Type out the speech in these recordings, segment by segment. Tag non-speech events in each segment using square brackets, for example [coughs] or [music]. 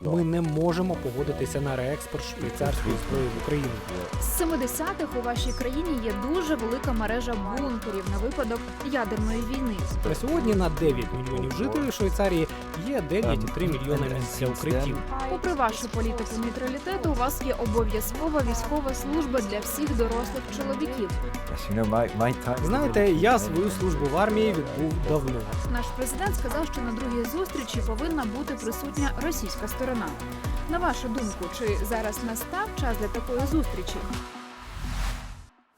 Ми не можемо погодитися на реекспорт швейцарської зброї в Україну. З 70-х у вашій країні є дуже велика мережа бункерів на випадок ядерної війни. На сьогодні на 9 мільйонів жителів Швейцарії є 9,3 мільйона місць для укриттів. Попри вашу політику нейтралітету, у вас є обов'язкова військова служба для всіх дорослих чоловіків. Знаєте, я свою службу в армії відбув давно. Наш президент сказав, що на другій зустрічі повинна бути присутня російська сторона. На вашу думку, чи зараз настав час для такої зустрічі?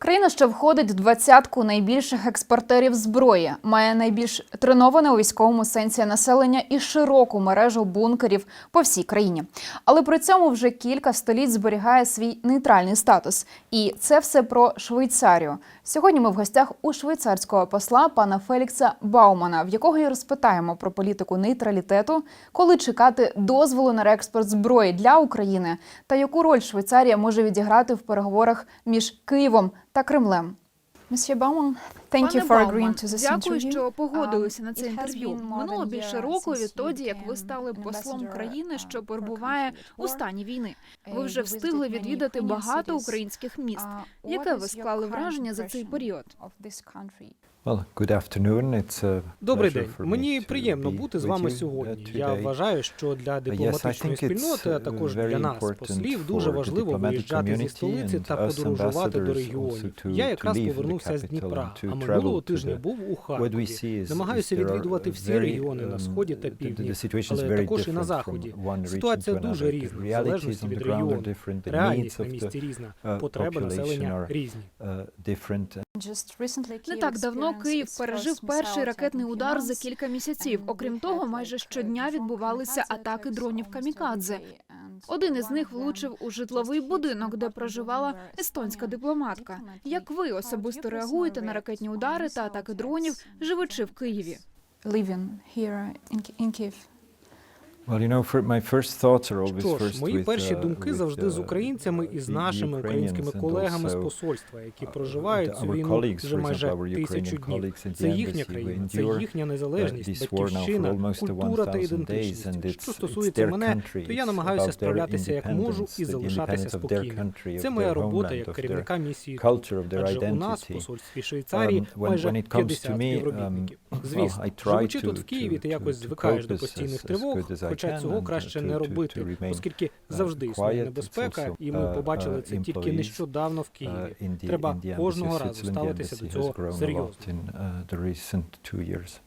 Країна, що входить в двадцятку найбільших експортерів зброї, має найбільш треноване у військовому сенсі населення і широку мережу бункерів по всій країні. Але при цьому вже кілька століть зберігає свій нейтральний статус. І це все про Швейцарію. Сьогодні ми в гостях у швейцарського посла пана Фелікса Баумана, в якого і розпитаємо про політику нейтралітету, коли чекати дозволу на реекспорт зброї для України та яку роль Швейцарія може відіграти в переговорах між Києвом та Кремлем. Бауман, thank you Пане Бауман, agreeing to this дякую, що погодилися на Um, це інтерв'ю. Минуло більше року відтоді, як ви стали послом країни, um, що перебуває у стані війни. Ви вже встигли відвідати багато українських міст. Uh, Яке ви склали враження за цей період? Of this country? Well, good afternoon. It's a Добрий день. Мені приємно бути з вами uh, сьогодні. Я вважаю, що для дипломатичної think спільноти, а uh, також для нас, послів, дуже важливо diplomatic виїжджати зі столиці та подорожувати до ambassadors регіонів. Я якраз повернувся з Дніпра, а минулого тижня the- був у Харкові. Намагаюся відвідувати всі регіони на um, сході та півдні, але також і на заході. Ситуація дуже різна, в залежності від the ground are регіону. Реальність на місці різна, uh, потреби населення різні. uh, Не так давно Київ пережив перший ракетний удар за кілька місяців. Окрім того, майже щодня відбувалися атаки дронів камікадзе. Один із них влучив у житловий будинок, де проживала естонська дипломатка. Як ви особисто реагуєте на ракетні удари та атаки дронів, живучи в Києві? Що ж, мої перші uh, думки завжди з uh, українцями і з нашими українськими колегами з посольства, які uh, проживають цю війну вже майже тисячу днів. Це їхня країна, це їхня uh, незалежність, батьківщина, культура та 1000 ідентичність. Що стосується мене, то я намагаюся справлятися як можу і залишатися спокійним. Це моя робота як керівника місії Адже у нас в посольстві Швейцарії Um, майже when it comes to 50 um, співробітників. [coughs] Звісно, I try живучи тут в Києві, ти якось звикаєш до постійних тривог, хоча цього краще не робити, оскільки завжди існує небезпека, і ми uh, побачили це тільки нещодавно в Uh, Києві. Треба кожного разу ставитися до цього серйозно. uh.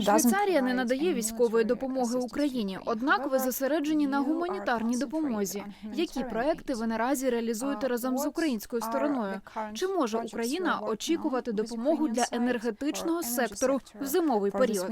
Швейцарія не надає військової допомоги Україні, однак ви зосереджені на гуманітарній допомозі. Які проекти ви наразі реалізуєте разом з українською стороною? Чи може Україна очікувати допомогу для енергетичного сектору в зимовий період?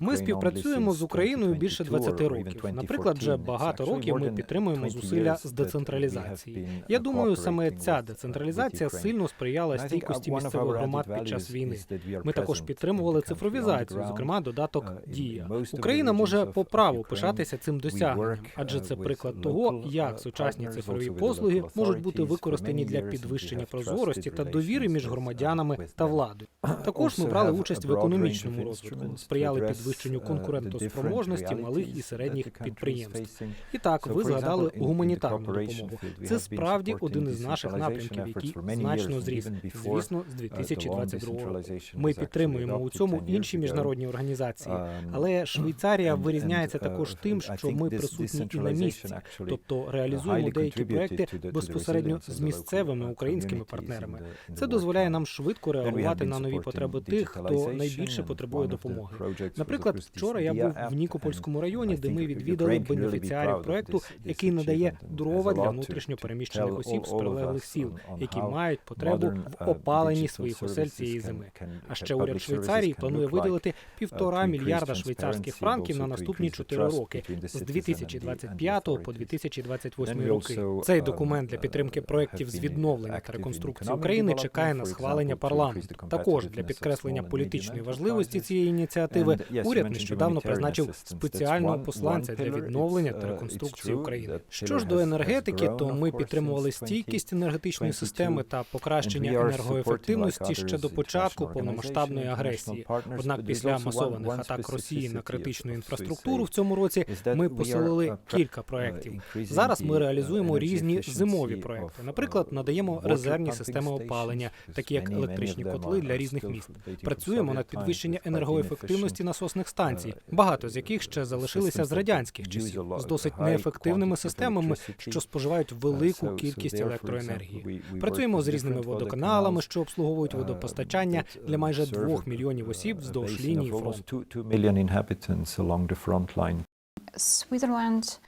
Ми співпрацюємо з Україною більше 2022 20 років. Наприклад, вже багато років ми підтримуємо зусилля з децентралізації. Я uh, думаю, саме ця uh, децентралізація сильно сприяла uh, стійкості місцевих громад під час війни. Ми також підтримували цифровізацію, зокрема додаток Uh, Дія. Україна може по праву пишатися цим досягненням, адже uh, це приклад того, як uh, сучасні цифрові послуги можуть бути використані для підвищення прозорості та довіри між uh, громадянами та владою. [coughs] Також ми брали участь в економічному розвитку, сприяли підвищенню uh, конкурентоспроможності малих і середніх підприємств. І так, ви згадали гуманітарну допомогу. Це справді один із наших напрямків, який значно зріс, звісно, з uh, the 2022 року. Ми підтримуємо у цьому інші міжнародні організації. Um, Але Швейцарія вирізняється uh, також тим, що ми присутні і на місці, тобто uh, реалізуємо деякі проекти безпосередньо з місцевими uh, українськими партнерами. Це дозволяє нам швидко реагувати на нові потреби тих, хто найбільше потребує допомоги. Наприклад, вчора я був в Нікопольському районі, де ми відвідали бенефіціарів проекту, який надає дрова для внутрішньо переміщених осіб з прилеглих сіл, які мають потребу в uh, опаленні своїх осель цієї зими. А ще уряд Швейцарії планує виділити uh, півтора мільярда швейцарських франків на наступні increase the 4 trust роки з citizens and the- and 2025 по authorities. 2028 Then we роки. Цей um, документ для підтримки uh, проєктів з відновлення та реконструкції України чекає на схвалення парламенту. Також для підкреслення політичної стратегічної важливості цієї ініціативи, уряд нещодавно призначив спеціального посланця для відновлення та реконструкції України. Що ж до енергетики, то ми підтримували стійкість енергетичної системи та покращення енергоефективності ще до початку повномасштабної агресії. Однак після масованих атак Росії на критичну інфраструктуру в цьому році ми посилили кілька проєктів. Зараз ми реалізуємо різні зимові проекти. Наприклад, надаємо резервні системи опалення, такі як електричні котли для різних міст. Працюємо над підвищенням енергоефективності насосних станцій, багато з яких ще залишилися з радянських часів, з досить неефективними системами, що споживають велику кількість електроенергії. Працюємо з різними водоканалами, що обслуговують водопостачання для майже двох мільйонів осіб вздовж лінії фронту.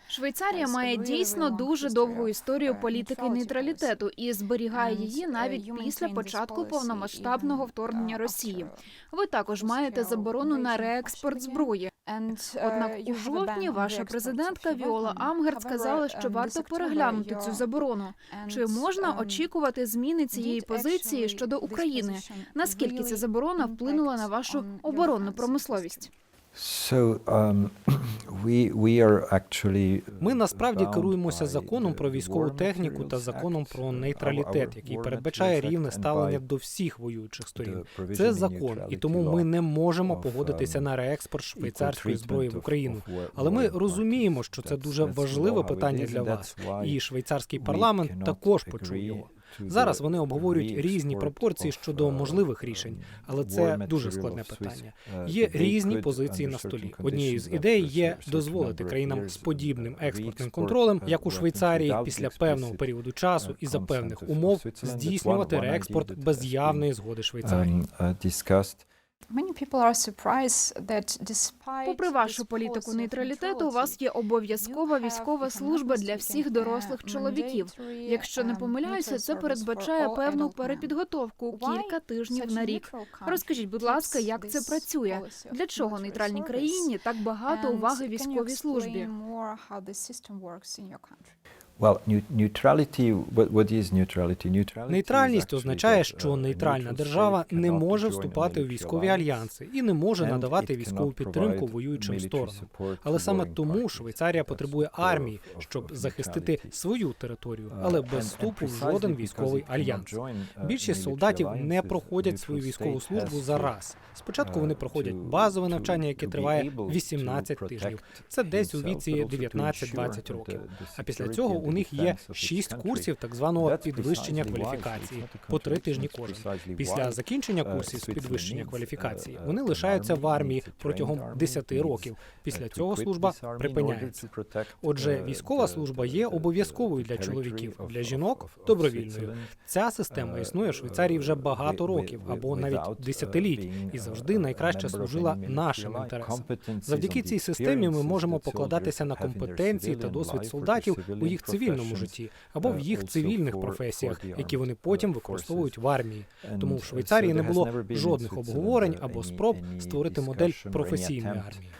Швейцарія має дійсно дуже довгу історію політики нейтралітету і зберігає її навіть після початку повномасштабного вторгнення Росії. Ви також маєте заборону на реекспорт зброї. Однак у жовтні ваша президентка Віола Амгерт сказала, що варто переглянути цю заборону. Чи можна очікувати зміни цієї позиції щодо України? Наскільки ця заборона вплинула на вашу оборонну промисловість? [clears throat] Ми насправді керуємося законом про військову техніку та законом про нейтралітет, який передбачає рівне ставлення до всіх воюючих сторін. Це закон, і тому ми не можемо погодитися на реекспорт швейцарської зброї в Україну. Але ми розуміємо, що це дуже важливе питання для вас, і швейцарський парламент також почув його. Зараз вони обговорюють різні пропорції щодо можливих рішень, але це дуже складне питання. Є різні позиції на столі. Однією з ідей є дозволити країнам з подібним експортним контролем, як у Швейцарії, після певного періоду часу і за певних умов здійснювати реекспорт без явної згоди Швейцарії. Попри вашу політику нейтралітету, у вас є обов'язкова військова служба для всіх дорослих чоловіків. Якщо не um, помиляюся, це передбачає певну перепідготовку кілька тижнів на рік. Розкажіть, будь ласка, як це працює? Для чого нейтральній країні так багато уваги військовій службі? Нейтральність означає, що нейтральна держава не може вступати у військові альянси і не може надавати військову підтримку воюючим сторонам. Але саме тому Швейцарія потребує армії, щоб захистити свою територію, але без вступу в жоден військовий альянс. Більшість солдатів не проходять свою військову службу за раз. Спочатку вони проходять базове навчання, яке триває 18 тижнів. Це десь у віці 19-20 років. А після цього у них є 6 курсів так званого підвищення кваліфікації по 3 тижні кожен. Після закінчення курсів з підвищення кваліфікації вони лишаються в армії протягом 10 років. Після цього служба припиняється. Отже, військова служба є обов'язковою для чоловіків, для жінок добровільною. Ця система існує в Швейцарії вже багато років або навіть десятиліть, і завжди найкраще служила нашим інтересам. Завдяки цій системі ми можемо покладатися на компетенції та досвід солдатів у їх цивільному житті або в їх цивільних професіях, які вони потім використовують в армії. Тому в Швейцарії не було жодних обговорень або спроб створити модель професійної армії.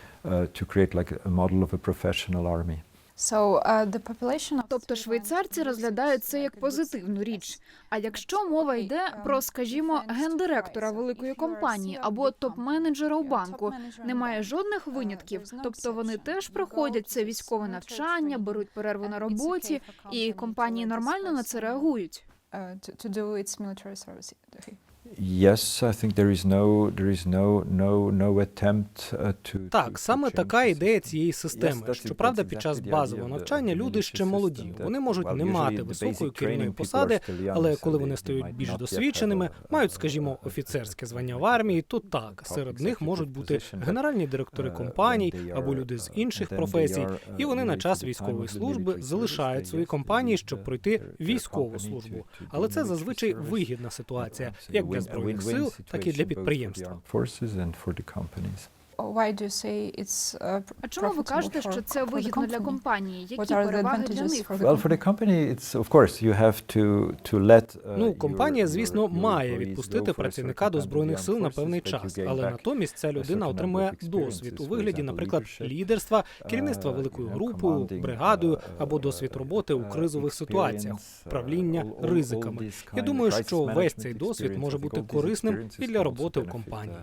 Uh, Тобто швейцарці розглядають це як позитивну річ. А якщо мова йде про, скажімо, гендиректора великої компанії або топ-менеджера у банку, немає жодних винятків. Тобто вони теж проходять це військове навчання, беруть перерву на роботі, і компанії нормально на це реагують. Uh, to, to do its military service. Так, саме така ідея цієї системи. Щоправда, під час базового навчання люди ще молоді. Вони можуть не мати високої керівної посади, але коли вони стають більш досвідченими, мають, скажімо, офіцерське звання в армії, то так серед них можуть бути генеральні директори компаній або люди з інших професій, і вони на час військової служби залишають свої компанії, щоб пройти військову службу. Але це зазвичай вигідна ситуація, як для збройних сил, так і для підприємства. Why do you say it's uh, А чому ви кажете, profitable що for- це вигідно для company? компанії? What Які are the переваги для advantages них? Well, for the company, it's of course you have to to let. uh, Ну, компанія, звісно, your має відпустити працівника до збройних сил на певний час, але натомість ця людина отримує досвід у вигляді, наприклад, лідерства, керівництва uh, великою групою, бригадою uh, або досвід роботи у uh, кризових ситуаціях, uh, управління ризиками. Я думаю, що весь цей досвід може бути корисним і для роботи в компанії.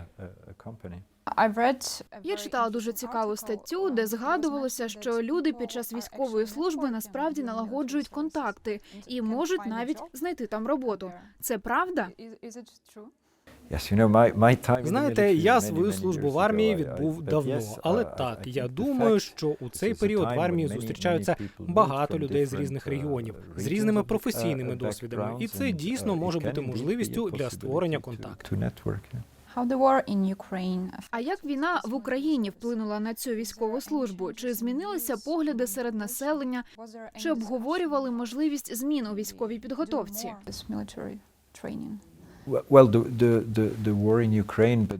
Я читала дуже цікаву статтю, де згадувалося, що люди під час військової служби насправді налагоджують контакти і можуть навіть знайти там роботу. Це правда? Is- is it true? Yes, you know, my, my time in the Знаєте, я свою службу в армії відбув давно, але uh, так, я думаю, що у цей період в армії зустрічаються багато людей з різних uh, регіонів, з різними uh, професійними досвідами, і це дійсно може бути можливістю для створення контакту. How the war in Ukraine А як війна в Україні вплинула на цю військову службу? Чи змінилися погляди серед населення? Чи обговорювали можливість змін у військовій підготовці?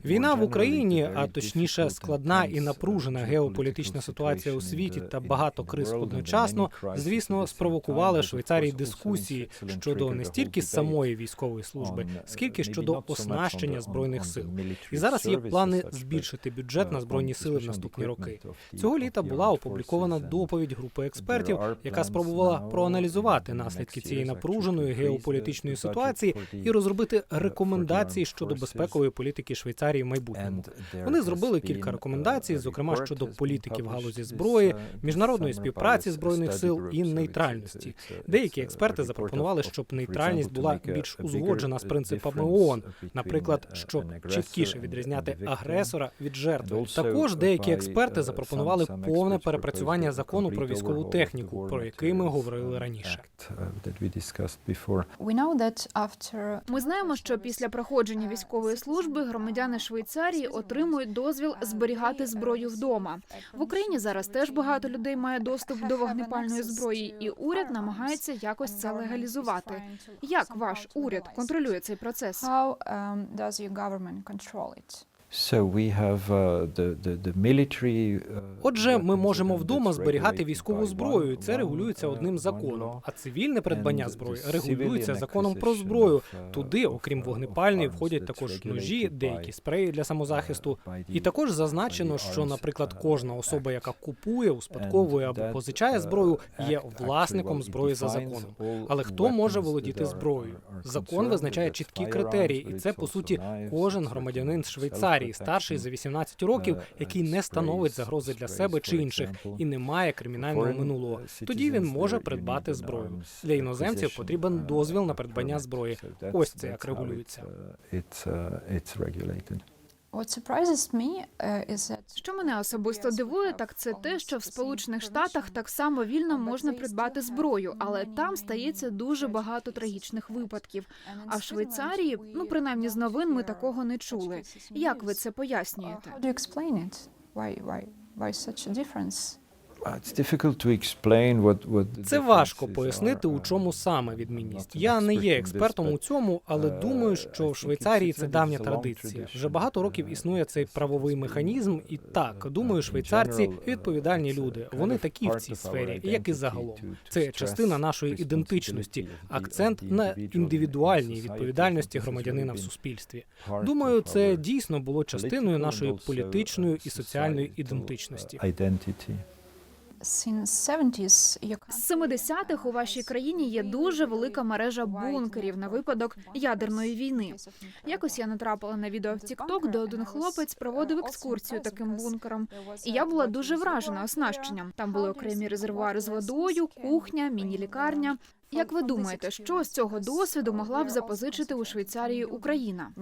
Війна в Україні, а точніше складна і uh, напружена геополітична ситуація у світі та багато криз одночасно, звісно, спровокували Швейцарії дискусії щодо не стільки самої військової служби, uh, скільки щодо оснащення збройних сил. І зараз є плани збільшити бюджет на uh, збройні сили в наступні роки. Цього літа була опублікована доповідь групи експертів, яка спробувала проаналізувати наслідки цієї напруженої геополітичної ситуації і розробити for the рекомендації щодо безпекової політики Швейцарії в майбутньому. Вони зробили кілька рекомендацій, зокрема щодо політики в галузі зброї, міжнародної співпраці збройних сил і нейтральності. Деякі експерти запропонували, щоб нейтральність була більш узгоджена з принципами ООН, наприклад, щоб чіткіше відрізняти агресора від жертви. Також деякі експерти запропонували повне перепрацювання закону про військову техніку, про який ми говорили раніше. Uh, Ми знаємо, що після проходження військової служби громадяни Швейцарії отримують дозвіл зберігати зброю вдома. В Україні зараз теж багато людей має доступ до вогнепальної зброї, і уряд намагається якось це легалізувати. Як ваш уряд контролює цей процес? How um, does your government control it? Uh, uh, Отже, ми можемо вдома зберігати військову зброю. і Це регулюється одним законом. А цивільне придбання зброї регулюється законом про зброю. uh, Туди, окрім вогнепальної, входять також ножі, деякі спреї для самозахисту. І також зазначено, що, наприклад, кожна особа, яка купує, успадковує або позичає зброю, є власником зброї за законом. Але хто може володіти зброєю? Закон визначає чіткі критерії, і це по суті кожен громадянин certain Швейцарії, старший за self-protection, 18 років, uh, який не становить загрози для себе чи інших і не має кримінального минулого. uh, Тоді він може придбати зброю. Для іноземців потрібен uh, дозвіл на придбання зброї. Ось це як that's how it, регулюється. Uh, Що мене особисто дивує, так це те, що в Сполучених Штатах так само вільно можна придбати зброю, але там стається дуже багато трагічних випадків. А в Швейцарії, ну принаймні з новин, ми такого не чули. Як ви це Uh, пояснюєте? Uh, Це важко пояснити, у uh, чому саме відмінність. Я не є експертом у цьому, але uh, думаю, що в Швейцарії це давня традиція. Вже багато років uh, існує цей правовий механізм, і uh, так uh, думаю, швейцарці uh, відповідальні люди. Вони такі в цій сфері, як і загалом. Це частина нашої ідентичності, акцент на індивідуальній відповідальності громадянина в суспільстві. Думаю, це дійсно було частиною нашої політичної uh, і соціальної uh, ідентичності. З 70-х у вашій країні є дуже велика мережа бункерів на випадок ядерної війни. Якось я натрапила на відео в TikTok, де один хлопець проводив екскурсію таким бункером. І я була дуже вражена оснащенням. Там були окремі резервуари з водою, кухня, міні-лікарня. Як ви думаєте, що з цього досвіду могла б запозичити у Швейцарії Україна?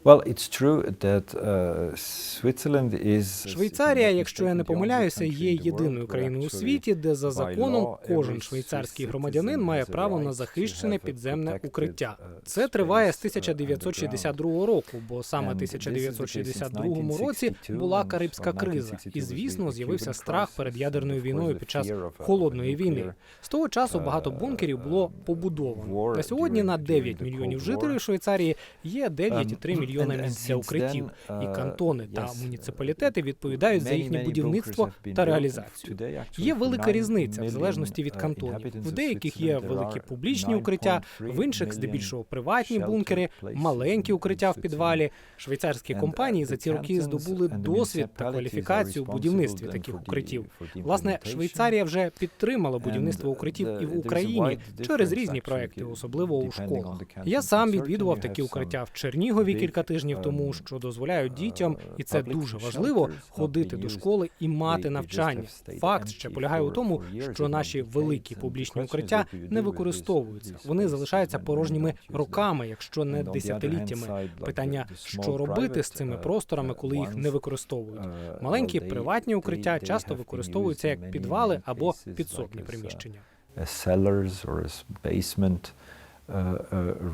Uh. Well, it's true that uh, Switzerland is Швейцарія, якщо я не помиляюся, є єдиною країною у світі, де за законом кожен швейцарський громадянин має право на захищене підземне укриття. Це триває з 1962 року, бо саме в 1962 році була Карибська криза, і звісно з'явився страх перед ядерною війною під час холодної війни. З того часу багато бункерів було побудовано. На сьогодні на 9 мільйонів жителів Швейцарії є 9,3 мільйони мільйона місця укриттів, і кантони та муніципалітети відповідають за їхнє будівництво та реалізацію. Є велика різниця в залежності від кантонів. В деяких є великі публічні укриття, в інших здебільшого приватні бункери, маленькі укриття в підвалі. Швейцарські компанії за ці роки здобули досвід та кваліфікацію в будівництві таких укриттів. Власне, Швейцарія вже підтримала будівництво укриттів і в Україні через різні проекти, особливо у школах. Я сам відвідував такі укриття в Чернігові кілька кілька тижнів тому, що дозволяють дітям, і це дуже важливо, ходити до школи і мати навчання. Факт ще полягає у тому, що наші великі публічні укриття не використовуються. Вони залишаються порожніми роками, якщо не десятиліттями. Питання, що робити з цими просторами, коли їх не використовують. Маленькі приватні укриття часто використовуються як підвали або підсобні приміщення. Cellars or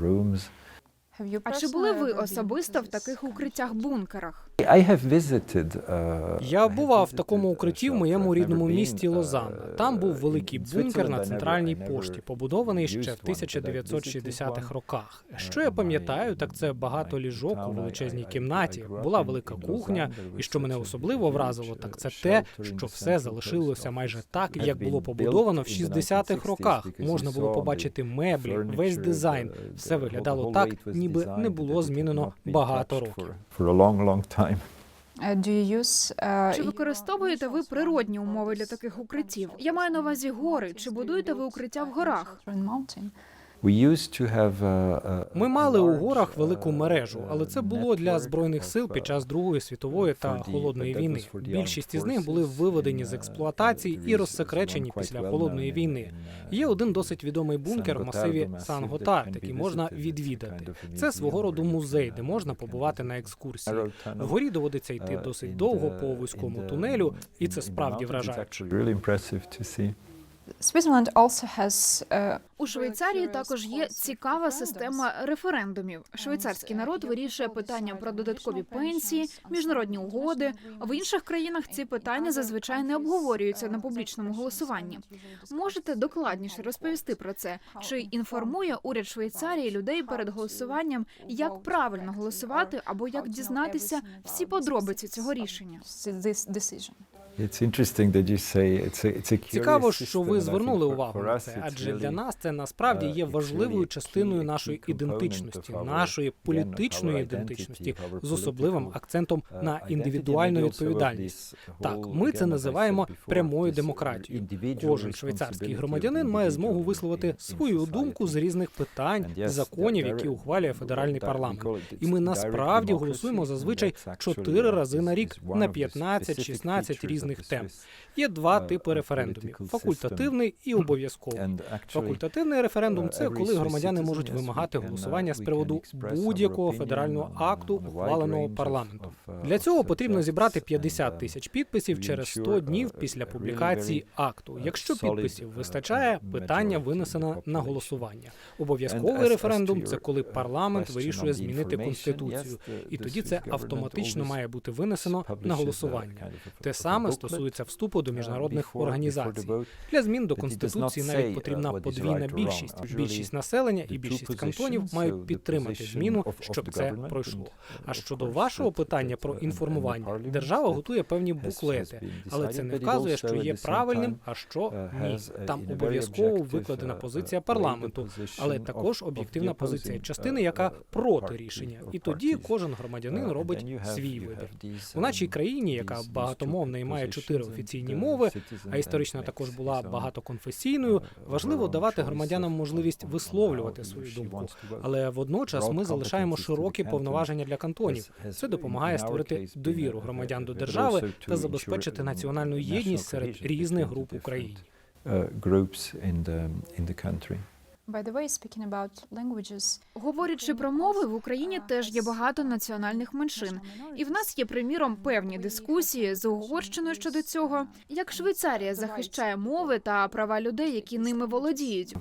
rooms. А чи були ви особисто в таких укриттях бункерах? Я бував в такому укритті в моєму рідному місті Лозан. Там був великий бункер на центральній пошті, побудований ще в 1960-х роках. Що я пам'ятаю, так це багато ліжок у величезній кімнаті. Була велика кухня, і що мене особливо вразило, так це те, що все залишилося майже так, як було побудовано в 60-х роках. Можна було побачити меблі, весь дизайн. Все виглядало так, ніби не було змінено багато років time. Чи використовуєте ви природні умови для таких укриттів? Я маю на увазі гори. Чи будуєте ви укриття в горах? Ми мали у горах велику мережу, але це було для збройних сил під час Другої світової та холодної війни. Більшість із них були виведені з експлуатації і розсекречені після холодної війни. Є один досить відомий бункер в масиві Сан-Готар, який можна відвідати. Це свого роду музей, де можна побувати на екскурсії. Вгорі доводиться йти досить довго по вузькому тунелю, і це справді вражає у Швейцарії також є цікава система референдумів. Швейцарський народ вирішує питання про додаткові пенсії, міжнародні угоди. В інших країнах ці питання зазвичай не обговорюються на публічному голосуванні. Можете докладніше розповісти про це? Чи інформує уряд Швейцарії людей перед голосуванням, як правильно голосувати або як дізнатися всі подробиці цього рішення? Цікаво, що ви звернули увагу на це, адже для нас це насправді є важливою частиною нашої ідентичності, нашої політичної ідентичності з особливим акцентом на індивідуальну відповідальність. Так, ми це називаємо прямою демократією. Кожен швейцарський громадянин має змогу висловити свою думку з різних питань законів, які ухвалює федеральний парламент. І ми насправді голосуємо зазвичай чотири рази на рік на 15-16 різних різних тем. Є два типи референдумів: факультативний і обов'язковий. Факультативний референдум це коли громадяни можуть вимагати голосування з приводу будь-якого федерального акту, ухваленого парламентом. Для цього потрібно зібрати 50 тисяч підписів через 100 днів після публікації акту. Якщо підписів вистачає, питання винесено на голосування. Обов'язковий референдум це коли парламент вирішує змінити конституцію, і тоді це автоматично має бути винесено на голосування. Те саме стосується вступу до міжнародних організацій. Для змін до конституції навіть потрібна подвійна більшість. Більшість населення і більшість кантонів мають підтримати зміну, щоб це пройшло. А щодо вашого питання про інформування, держава готує певні буклети, але це не вказує, що є правильним, а що ні. Там обов'язково викладена позиція парламенту, але також об'єктивна позиція частини, яка проти рішення, і тоді кожен громадянин робить свій вибір у нашій країні, яка багатомовна і має чотири офіційні мови, а історично також була багатоконфесійною. Важливо давати громадянам можливість висловлювати свою думку, але водночас ми залишаємо широкі повноваження для кантонів. Це допомагає створити довіру громадян до держави та забезпечити національну єдність серед різних груп України. Groups in. Говорячи про мови в Україні теж є багато національних меншин, і в нас є приміром певні дискусії з Угорщиною щодо цього. Як Швейцарія захищає мови та права людей, які ними володіють?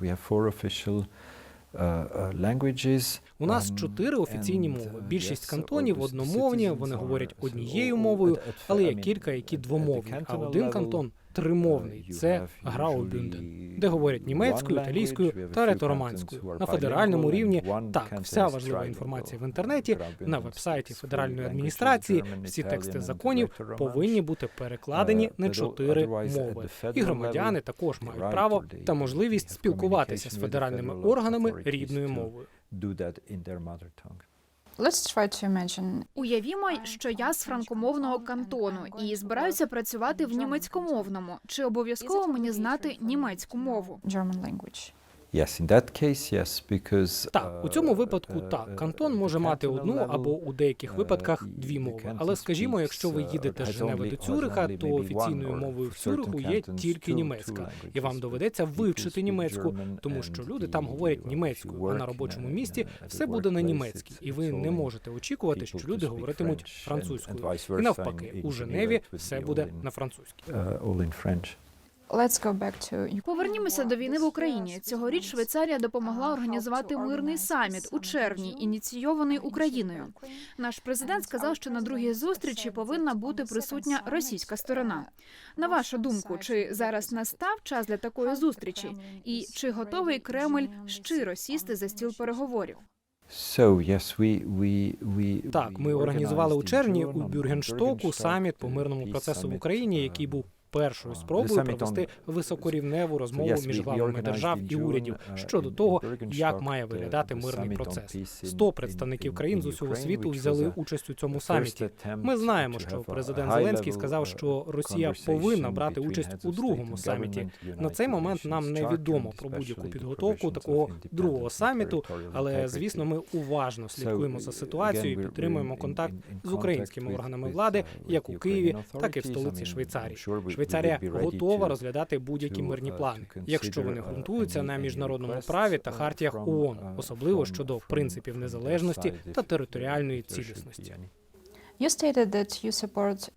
У нас чотири офіційні мови. Більшість кантонів одномовні. Вони говорять однією мовою, але є кілька, які двомовні. А один кантон тримовний це Граубюнден, де говорять німецькою, італійською та ретороманською. На федеральному рівні так, вся важлива інформація в інтернеті, на вебсайті федеральної адміністрації, всі тексти законів повинні бути перекладені на чотири мови. І громадяни також мають право та можливість спілкуватися з федеральними органами рідною мовою. Let's try to imagine Уявімо, що я з франкомовного кантону і збираюся працювати в німецькомовному. Чи обов'язково мені знати німецьку мову? German language. Yes, in that case, yes, because Так, у цьому uh, випадку uh, так. uh, Кантон може мати одну або у деяких випадках дві мови. Але скажімо, якщо ви їдете з Женеви до Цюриха, то офіційною мовою в Цюриху є тільки німецька, і вам доведеться вивчити німецьку, тому що люди там говорять німецькою, а на робочому місті все буде на німецькій, і ви не можете очікувати, що люди говоритимуть французькою. І навпаки, у Женеві все буде на французькій. Let's go back to Повернімося до війни в Україні. Цьогоріч Швейцарія допомогла організувати мирний саміт у червні, ініційований Україною. Наш президент сказав, що на другій зустрічі повинна бути присутня російська сторона. На вашу думку, чи зараз настав час для такої зустрічі? І чи готовий Кремль щиро сісти за стіл переговорів? So, yes, we, we, we, Так, ми організували у червні у Бюргенштоку саміт по мирному процесу в Україні, uh, який був першою спробою провести високорівневу розмову між главами держав і урядів uh, щодо того, як має виглядати мирний процес. 100 представників країн з усього світу взяли участь у цьому саміті. Ми знаємо, що президент Зеленський сказав, uh, що Росія повинна брати участь у другому саміті. На цей момент нам Nations невідомо про будь-яку підготовку такого другого саміту, але звісно, ми уважно слідкуємо за ситуацією, і підтримуємо контакт з українськими органами влади, uh, як у Києві, так і в столиці Швейцарії. Швейцарія готова розглядати будь-які мирні uh, плани, якщо вони uh, ґрунтуються на міжнародному праві та uh, хартіях ООН, особливо щодо принципів незалежності та територіальної цілісності.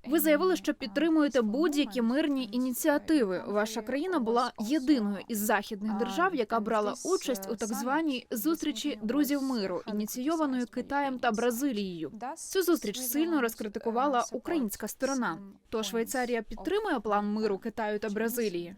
Ви заявили, що підтримуєте будь-які мирні ініціативи. Ваша країна була єдиною із західних держав, яка брала участь у так званій зустрічі друзів миру, ініційованої Китаєм та Бразилією. Цю зустріч сильно розкритикувала українська сторона. То Швейцарія підтримує план миру Китаю та Бразилії.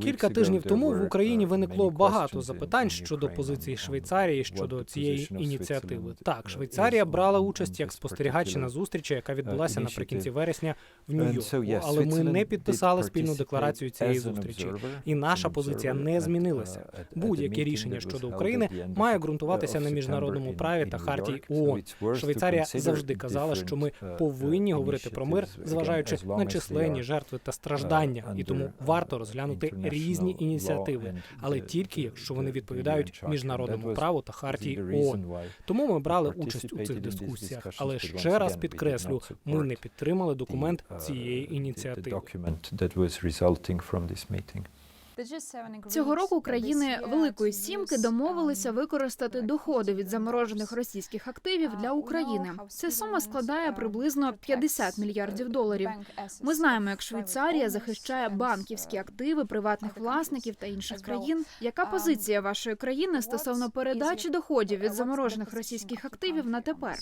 Кілька weeks ago тижнів тому в Україні uh, виникло багато запитань щодо позиції Швейцарії щодо цієї ініціативи. Так, uh, Швейцарія брала участь як this спостерігачі на зустрічі, яка відбулася наприкінці вересня в Нью-Йорку. Але ми не підписали спільну декларацію цієї зустрічі. І наша позиція не змінилася. uh, Будь-яке рішення щодо України має ґрунтуватися на міжнародному праві та хартії ООН. Швейцарія завжди казала, що ми uh, повинні uh, говорити про мир, зважаючи as на численні жертви та страждання, uh, і тому варто розглянути різні ініціативи, але тільки якщо вони відповідають міжнародному праву та хартії ООН. Тому ми брали участь у цих дискусіях. Але ще раз підкреслю, ми не підтримали документ uh, цієї ініціативи. Цього року країни Великої Сімки домовилися використати доходи від заморожених російських активів для України. Ця сума складає приблизно 50 мільярдів доларів. Ми знаємо, як Швейцарія захищає банківські активи приватних власників та інших країн. Яка позиція вашої країни стосовно передачі доходів від заморожених російських активів на тепер?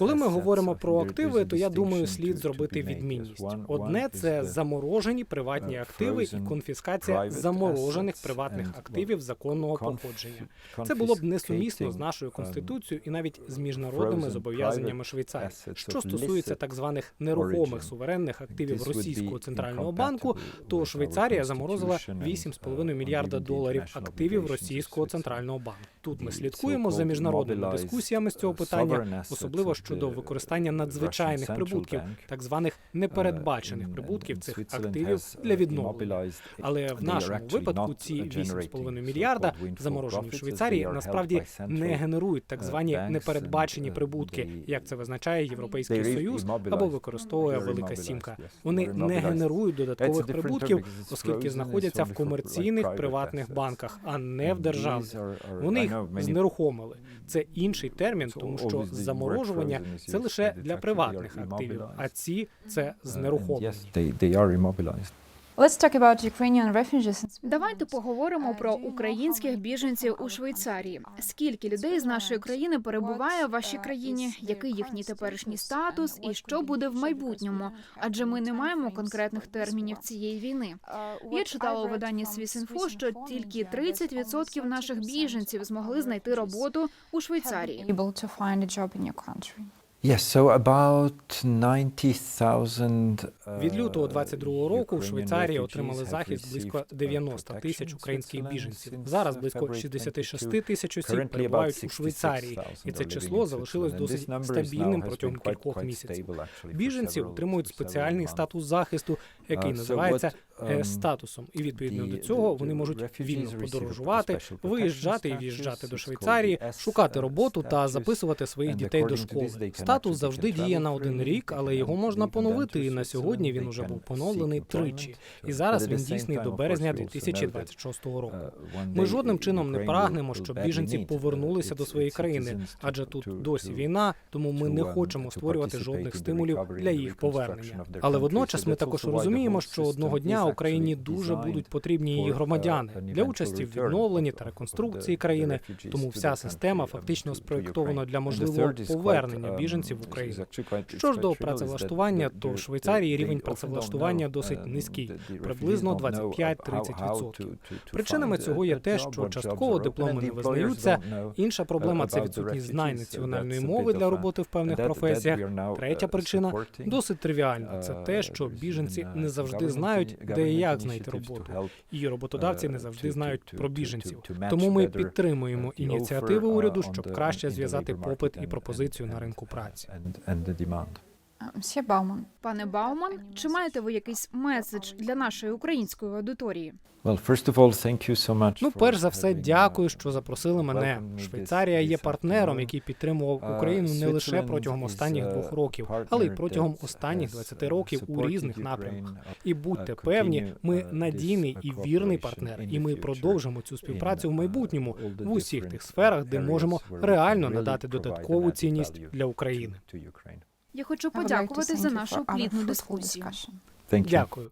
Коли ми говоримо про активи, то я думаю, слід зробити відмінність. Одне це заморожені приватні uh, активи і конфіскація заморожених приватних активів законного походження. Це було б несумісно з нашою um, конституцією і навіть з міжнародними зобов'язаннями Швейцарії. Що стосується так званих нерухомих суверенних активів російського центрального банку, то Швейцарія заморозила constitution and, 8,5 uh, мільярда доларів активів російського центрального банку. Тут ми слідкуємо за міжнародними дискусіями з цього питання, особливо of щодо використання надзвичайних прибутків, так званих непередбачених прибутків цих активів для uh, відновлення. Але в нашому випадку ці uh, 8,5 generating мільярда, заморожені в Швейцарії, насправді не генерують так звані непередбачені прибутки, як це визначає Європейський Союз або використовує Велика Сімка. Вони не генерують додаткових прибутків, оскільки знаходяться в комерційних приватних банках, а не в державних. Вони їх знерухомили. Це інший термін, тому що заморожування is це лише для приватних активів, а ці це Uh, знерухомлені. Let's talk about Ukrainian refugees. Давайте поговоримо про українських біженців у Швейцарії. Скільки людей з нашої країни перебуває в вашій країні? Який їхній теперішній статус і що буде в майбутньому? Адже ми не маємо конкретних термінів цієї війни. Я читала у виданні Свісінфо, що тільки 30% наших біженців змогли знайти роботу у Швейцарії. Able to find a job in your country. Yes, so about 90,000 uh, Від лютого 22 року в Швейцарії отримали захист близько received, uh, 90 protection тисяч українських біженців. Зараз uh, близько February 66 22. тисяч осіб перебувають у Швейцарії, 66,000 і це число залишилось досить стабільним протягом кількох місяців. Біженці отримують спеціальний статус захисту, який називається е, um, статусом, і відповідно до цього вони можуть вільно подорожувати, виїжджати і в'їжджати до Швейцарії, шукати роботу та записувати своїх дітей до школи. Статус завжди діє на один рік, але його можна поновити. І на сьогодні він уже був поновлений тричі. І зараз він дійсний до березня we also know that, 2026 року. uh, Ми жодним чином не прагнемо, щоб біженці uh, повернулися до своєї країни, адже тут досі війна, тому ми не um, хочемо створювати жодних стимулів для їх повернення. Але водночас ми також the розуміємо, що одного дня Україні дуже будуть потрібні її uh, громадяни для участі в відновленні та реконструкції країни. Тому вся система um, фактично спроєктована для можливого повернення um, біженців в Україну. Що ж до працевлаштування, то в Швейцарії рівень працевлаштування досить uh, низький, приблизно refugees don't know 25-30%. how to- to- to Причинами цього є те, що частково дипломи не визнаються. Інша проблема це відсутність знань національної мови для роботи в певних професіях. Третя uh, причина досить тривіальна. Це те, Uh, що біженці uh, не завжди знають, де і як знайти роботу. І роботодавці не uh, завжди знають про біженців. Тому ми підтримуємо uh, ініціативи уряду, щоб краще зв'язати попит і пропозицію на ринку праці. Мсьє Бауман. Пане Бауман, чи маєте ви якийсь меседж для нашої української аудиторії? Ну, перш за все, дякую, uh, що запросили мене. Швейцарія є партнером, який підтримував Uh, Україну не лише протягом останніх двох років, але й протягом останніх has, 20 uh, років у різних напрямках. uh, І будьте uh, певні, ми uh, надійний і uh, вірний партнер, і ми продовжимо цю співпрацю в uh, майбутньому в усіх тих uh, сферах, де можемо реально надати додаткову цінність для України. Я хочу подякувати за нашу плідну дискусію. Дякую.